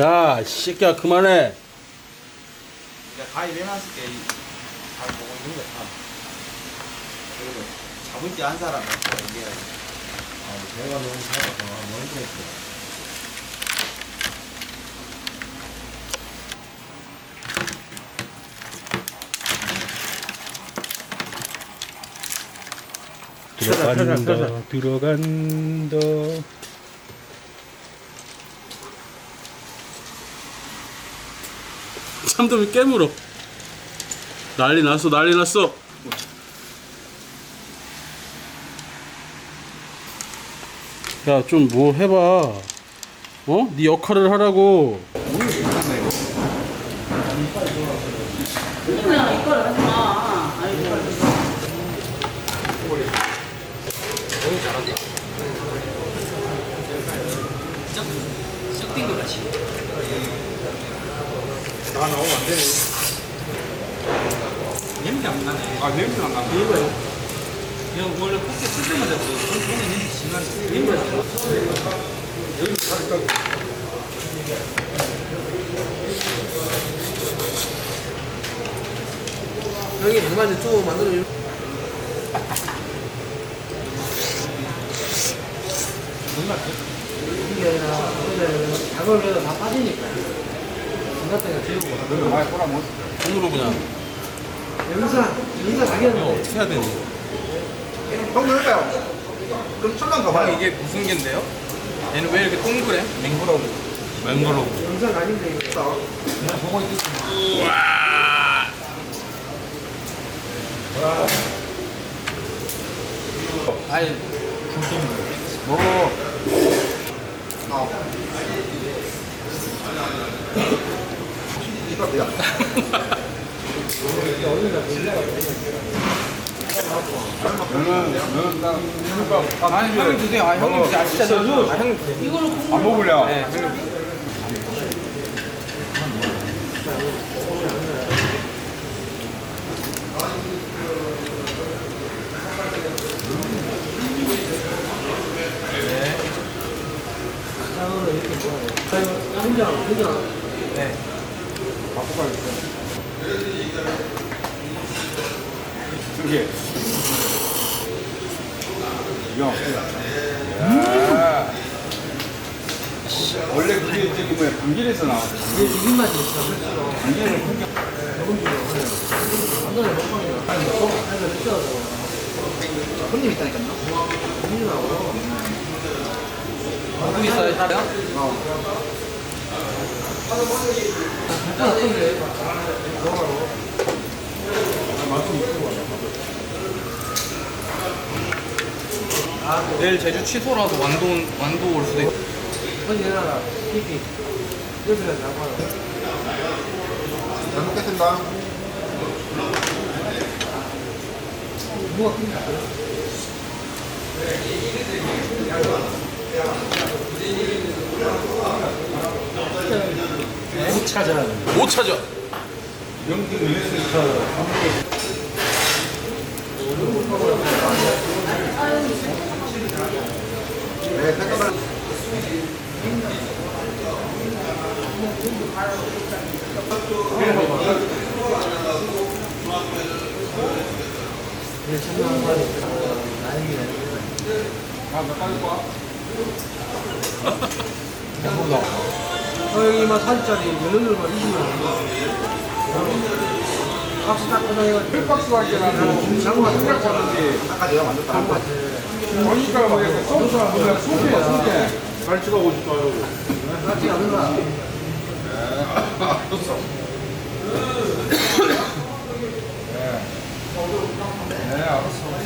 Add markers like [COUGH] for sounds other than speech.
야, 이 새끼야, 그만해. 내가 가입해놨을 때잘 보고 있는 거야. 그리고 잡은 지한 사람한테 얘기해야지. 아, 배가 너무 차가서 멀쩡했어. 들어간다, 들어간다. [LAUGHS] 참돔이 깨물어. 난리 났어, 난리 났어. 야, 좀 뭐 해봐. 어? 네 역할을 하라고. 그냥 이걸 하지 마. 아이고. 썩뛴 거 같이. 나 나오면 안 되네. 냄새 안 나네. 아, 냄새 안 나네. 이거요. 그냥 원래 포켓 쓸 때마다 그 손에 냄새 심한 냄새 안 나. 여기 살까? 형이 그만 좀 만들어 줄. 이게 아니라 원래 작업을 해도 다 빠지니까. 중 손으로 그냥. 영사, 영사 가겠는데. 어떻게 해야 되니? 형 그럴까요? 그럼 철랑 가봐요. 이게 무슨 개인데요? 얘는 왜 이렇게 동그래? 맹구라고. 맹거로. 영사 아닌데 이거. 아니 먹어. 이거 뭐야? 너는, 너는 나, 아니 형님 드세요. 아 형님 진짜 저 아, 형님 드세요. 이걸로 안 먹으려. 네 형님. 장 야. 원래 그게 저기 뭐야, 감길에서 나왔어. 이게 비빔 맛이 있어. 그렇죠. 감길을 그렇게 완전히 먹방이야. 아니, 이거 진짜 손님 있다니까요. 비빔하고. 누구 있어요? 진짜 어떤데? 내일 제주 취소라서 완도 완도 올 수도 있고. 어디 내놔라. 피피. 여기다 잡아요. 잘 먹겠습니다. 누가 끓냐? 못 찾아. 영등 릴스에서 네, 잠깐만. 아, 몇 가지 봐. 어, 여기만 산짜리 면허들만 20만 원. 박스 닦고 나니까 팩박스 할 때라도 장마 생각하는데 아까 내가 만들었다 한 거지. 그러니까 뭐 약간 소주랑 뭐야 소주야 소주야. 갈치가 오고 싶다 이러고. 갈치 안 된다. 알았어. 네 알았어.